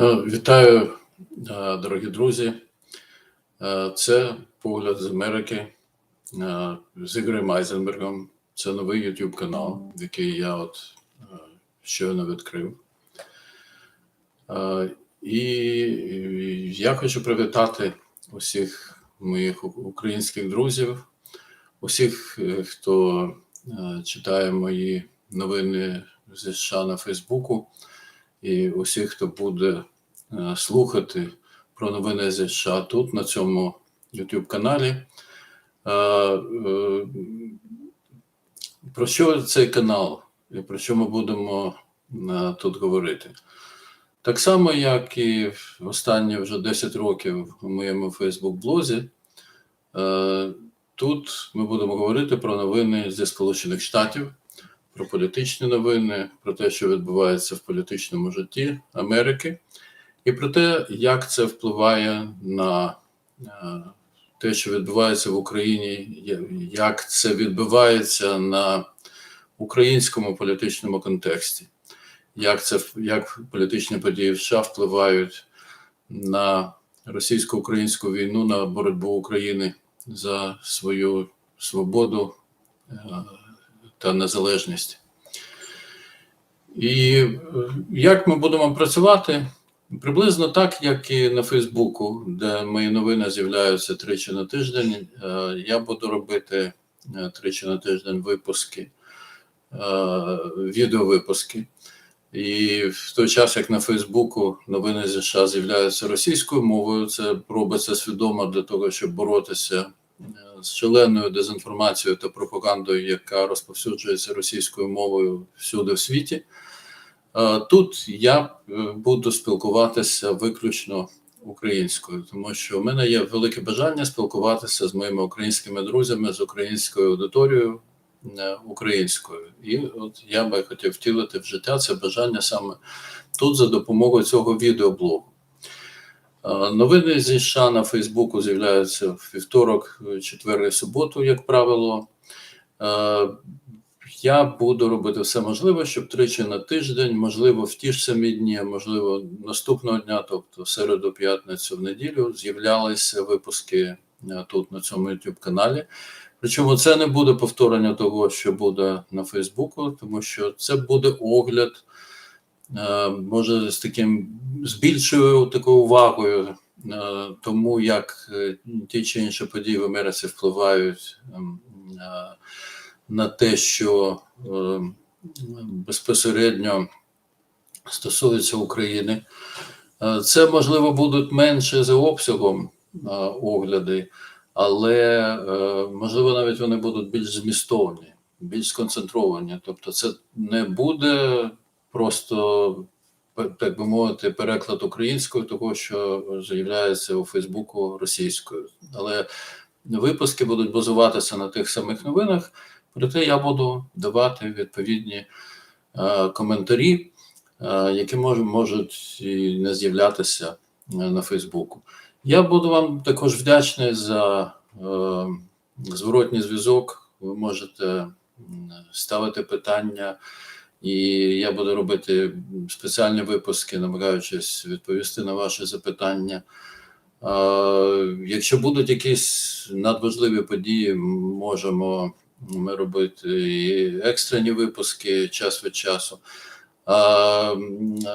Е, Вітаю, е, дорогі друзі. Е, Це погляд з Америки з Ігорем Айзенбергом. Це новий YouTube канал, який я от щойно відкрив. І я хочу привітати усіх моїх українських друзів, усіх, хто читає мої новини зі США на Фейсбуку, і усіх, хто буде е, слухати про новини зі США тут, на цьому YouTube каналі. Е, е, Про що цей канал і про що ми будемо тут говорити? Так само, як і останні вже 10 років у моєму Фейсбук-блозі, тут ми будемо говорити про новини зі Сполучених Штатів, про політичні новини, про те, що відбувається в політичному житті Америки, і про те, як це впливає на е, те, що відбувається в Україні, як це відбувається на українському політичному контексті, як це як політичні події в США впливають на російсько-українську війну, на боротьбу України за свою свободу е, та незалежність. І е, як ми будемо працювати? Приблизно так, як і на Фейсбуку, де мої новини з'являються тричі на тиждень. е, Я буду робити е, тричі на тиждень випуски, відеовипуски. І в той час, як на Фейсбуку новини зі США з'являються російською мовою, це робиться свідомо для того, щоб боротися з шаленою дезінформацією та пропагандою, яка розповсюджується російською мовою всюди в світі. Е, Тут я е, буду спілкуватися виключно українською, тому що в мене є велике бажання спілкуватися з моїми українськими друзями, з українською аудиторією е, українською. І от я би хотів втілити в життя це бажання саме тут за допомогою цього відеоблогу. Е, Новини зі США на Фейсбуку з'являються в вівторок, четвер і суботу, як правило. Е, я буду робити все можливе, щоб тричі на тиждень, можливо, в ті ж самі дні, можливо, наступного дня, тобто середу, п'ятницю, в неділю, з'являлися випуски е, тут на цьому youtube каналі. Причому це не буде повторення того, що буде на Фейсбуку, тому що це буде огляд, може, з таким з більшою такою увагою, е, тому як е, ті чи інші події в Америці впливають ем, е, на те, що е, безпосередньо стосується України. Е, Це можливо будуть менше за обсягом е, огляди, але е, можливо навіть вони будуть більш змістовні, більш сконцентровані. Тобто, це не буде просто так би мовити, переклад українською, того що з'являється у Фейсбуку російською. Але випуски будуть базуватися на тих самих новинах. Проте я буду давати відповідні е, коментарі, е, які мож, можуть і не з'являтися е, на Фейсбуку. Я буду вам також вдячний за е, зворотній зв'язок. Ви можете ставити питання, і я буду робити спеціальні випуски, намагаючись відповісти на ваші запитання. Якщо будуть якісь надважливі події, можемо ми робити і екстрені випуски час від часу.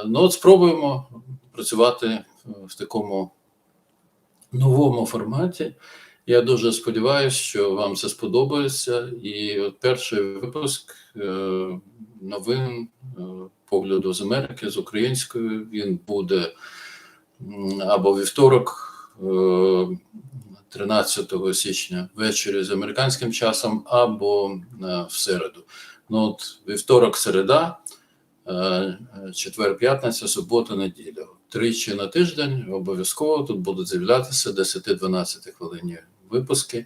Ну, от спробуємо працювати в такому новому форматі. Я дуже сподіваюся, що вам це сподобається. І от перший випуск е, новин е, погляду з Америки з українською він буде або вівторок. е, 13 січня ввечері з американським часом або е, в середу. Ну от вівторок, середа, е, четвер, п'ятниця, субота, неділя. Тричі на тиждень обов'язково тут будуть з'являтися 10-12 хвилинні випуски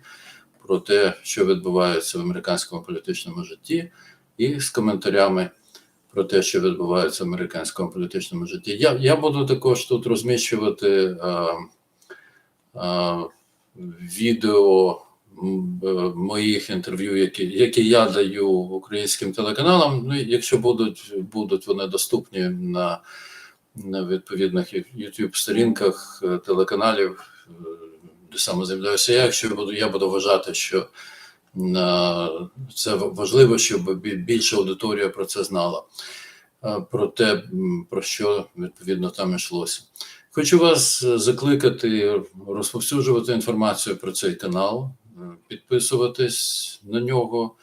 про те, що відбувається в американському політичному житті, і з коментарями про те, що відбувається в американському політичному житті. Я, я буду також тут розміщувати. е, е, відео моїх інтерв'ю, які, які я даю українським телеканалам. Ну, якщо будуть, будуть вони доступні на на відповідних youtube сторінках е, телеканалів, е, саме з'являюся я, якщо я буду, вважати, що е, це важливо, щоб більша аудиторія про це знала, е, про те, про що відповідно там йшлося. Хочу вас е, закликати розповсюджувати інформацію про цей канал, підписуватись на нього,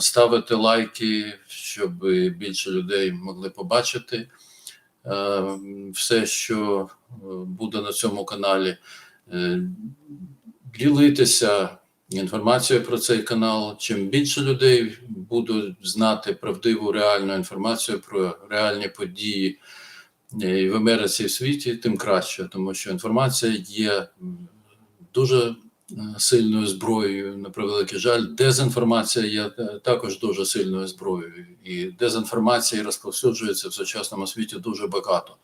ставити лайки, щоб більше людей могли побачити все, що буде на цьому каналі, ділитися інформацією про цей канал. Чим більше людей будуть знати правдиву реальну інформацію про реальні події е, в Америці і в світі, тим краще, тому що інформація є дуже е, сильною зброєю, на превеликий жаль. Дезінформація є е, також дуже сильною зброєю, і дезінформації розповсюджується в сучасному світі дуже багато.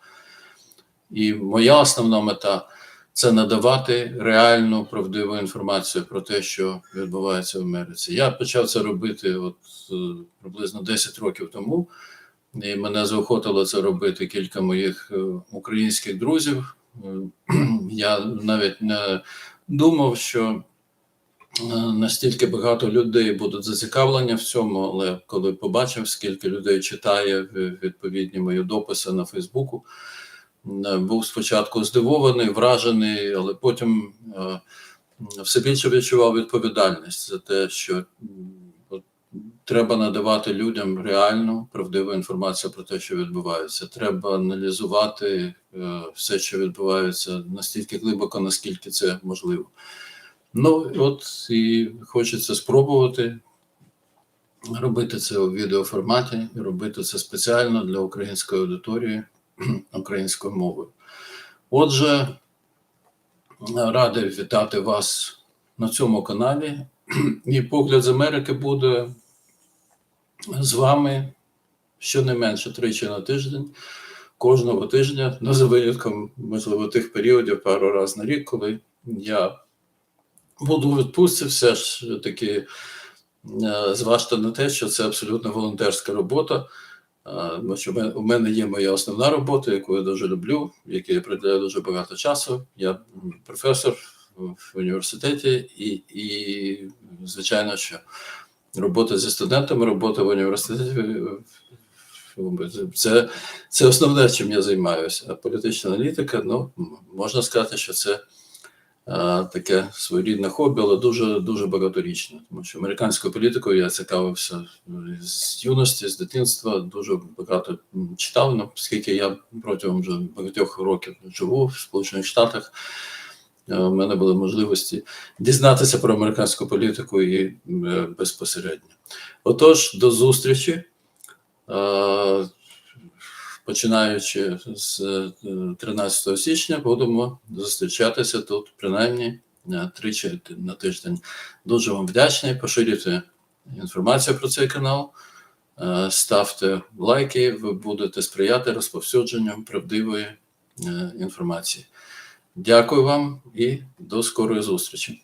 І моя основна мета це надавати реальну правдиву інформацію про те, що відбувається в Америці. Я почав це робити от е, приблизно 10 років тому, і мене заохотило це робити кілька моїх е, українських друзів. Е, Я навіть не думав, що настільки багато людей будуть зацікавлені в цьому, але коли побачив, скільки людей читає відповідні мої дописи на Фейсбуку, був спочатку здивований, вражений, але потім е, все більше відчував відповідальність за те, що треба надавати людям реальну правдиву інформацію про те, що відбувається. Треба аналізувати е, все, що відбувається, настільки глибоко, наскільки це можливо. Ну, от і хочеться спробувати робити це у відеоформаті робити це спеціально для української аудиторії українською мовою. Отже, радий вітати вас на цьому каналі. І погляд з Америки буде з вами щонайменше тричі на тиждень, кожного тижня, ну, за винятком, можливо, тих періодів пару разів на рік, коли я буду у відпустці, все ж таки е, зважте на те, що це абсолютно волонтерська робота. Тому що у мене є моя основна робота, яку я дуже люблю, якій я приділяю дуже багато часу. Я професор в університеті, і, і звичайно, що робота зі студентами, робота в університеті е, це, це основне, чим я займаюся. А політична аналітика, ну можна сказати, що це таке своєрідне хобі, але дуже дуже багаторічне. Тому що американською політикою я цікавився з юності, з дитинства, дуже багато читав, ну, оскільки я протягом вже багатьох років живу в Сполучених Штатах. е, У мене були можливості дізнатися про американську політику і е, безпосередньо. Отож, до зустрічі. Е, Починаючи з е, 13 січня, будемо зустрічатися тут принаймні е, тричі на тиждень. Дуже вам вдячний. Поширюйте інформацію про цей канал, е, ставте лайки, ви будете сприяти розповсюдженню правдивої е, інформації. Дякую вам і до скорої зустрічі.